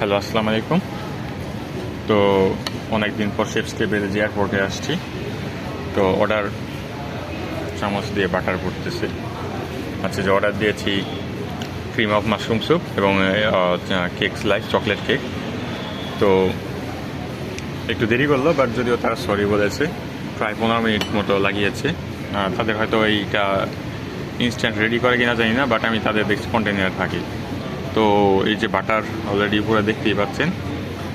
Hello, আসসালামু আলাইকুম। তো অনেক দিন পর শেপসকে বেড়ে এয়ারপোর্টে আসছি, তো অর্ডার চামচ দিয়ে বাটার করতেছে আচ্ছা যে অর্ডার দিয়েছি ক্রিম অফ মাশরুম স্যুপ এবং কেক স্লাইস চকলেট কেক তো একটু দেরি করল বাট যদিও তারা সরি বলেছে, প্রায় পনেরো মিনিট মতো লাগিয়েছে। তাদের হয়তো এইটা ইনস্ট্যান্ট রেডি করে কিনা জানি না বাট আমি তাদের কন্টেনার থাকি। তো এই যে বাটার অলরেডি পুরো দেখতেই পাচ্ছেন,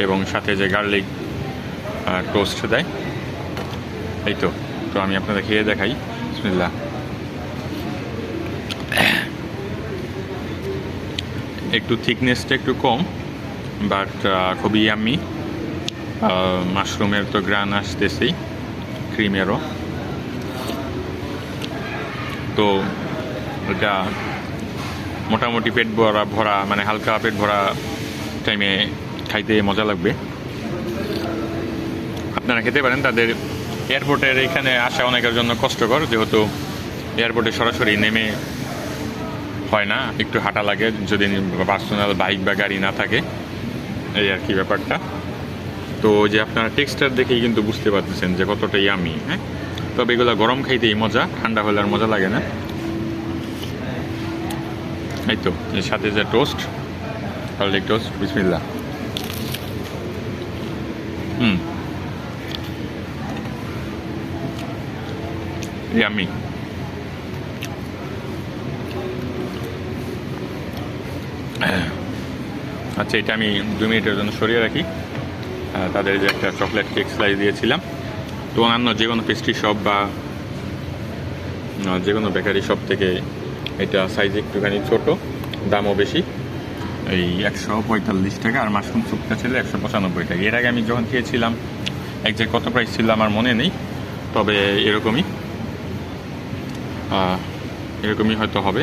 এবং সাথে যে গার্লিক টোস্ট দেয়। এই তো তো আমি আপনাদের খেয়ে দেখাই। বিসমিল্লাহ। একটু থিকনেসটা একটু কম বাট খুবই আমি মাশরুমের তো গ্রান আসতেছেই ক্রিমেরও তো, এটা মোটামুটি পেট ভরা ভরা মানে হালকা পেট ভরা টাইমে খাইতে মজা লাগবে। আপনারা খেতে পারেন, তাদের এয়ারপোর্টের এখানে আসা অনেকের জন্য কষ্টকর, যেহেতু এয়ারপোর্টে সরাসরি নেমে হয় না, একটু হাঁটা লাগে, যদি পার্সোনাল বাইক বা গাড়ি না থাকে। এই আর কি ব্যাপারটা। তো যে আপনারা টেক্সটার দেখেই কিন্তু বুঝতে পারতেছেন যে কতটা ইয়ামি হ্যাঁ? তবে এগুলো গরম খাইতেই মজা, ঠান্ডা হলে আর মজা লাগে না। এই তো, এর সাথে যে টোস্ট গার্লিক টোস্ট বিসমিল্লা হুম। ইয়ামি আচ্ছা এটা আমি দু মিনিটের জন্য সরিয়ে রাখি। তাদের যে একটা চকলেট কেক স্লাইস দিয়েছিলাম। তো অন্যান্য যে কোনো পেস্ট্রি শপ বা যে কোনো বেকারি শপ থেকে এটা সাইজ একটুখানি ছোট, দামও বেশি। এই একশো পঁয়তাল্লিশ টাকা আর মাশরুম স্যুপটা ছিল একশো পঁচানব্বই টাকা। এর আগে আমি যখন খেয়েছিলাম একজ্যাক্ট কত প্রাইস ছিল আমার মনে নেই, তবে এরকমই এরকমই হয়তো হবে।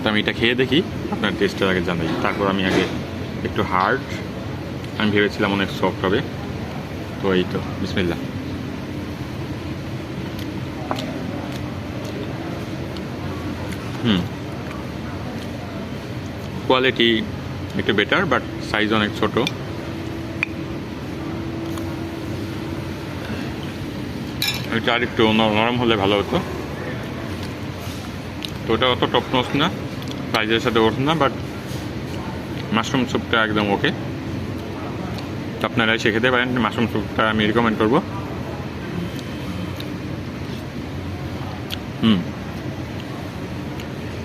তো আমি এটা খেয়ে দেখি, আপনার টেস্টের আগে জানাই। তারপর আমি আগে একটু হার্ড আমি ভেবেছিলাম অনেক সফট হবে। তো এই তো বিসমিল্লা হুম। কোয়ালিটি একটু বেটার বাট সাইজ অনেক ছোট। এটা আর একটু নরম হলে ভালো হতো। তো ওটা অত টপ নস না প্রাইজের সাথে ওঠে না বাট মাশরুম স্যুপটা একদম ওকে আপনারা এসে খেতে পারেন মাশরুম স্যুপটা আমি রিকমেন্ড করব। হুম।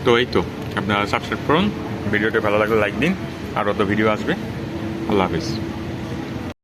তো এই তো, আপনারা সাবস্ক্রাইব করুন, ভিডিওটি ভালো লাগলে লাইক দিন, আর অত ভিডিও আসবে। আল্লাহ হাফিজ।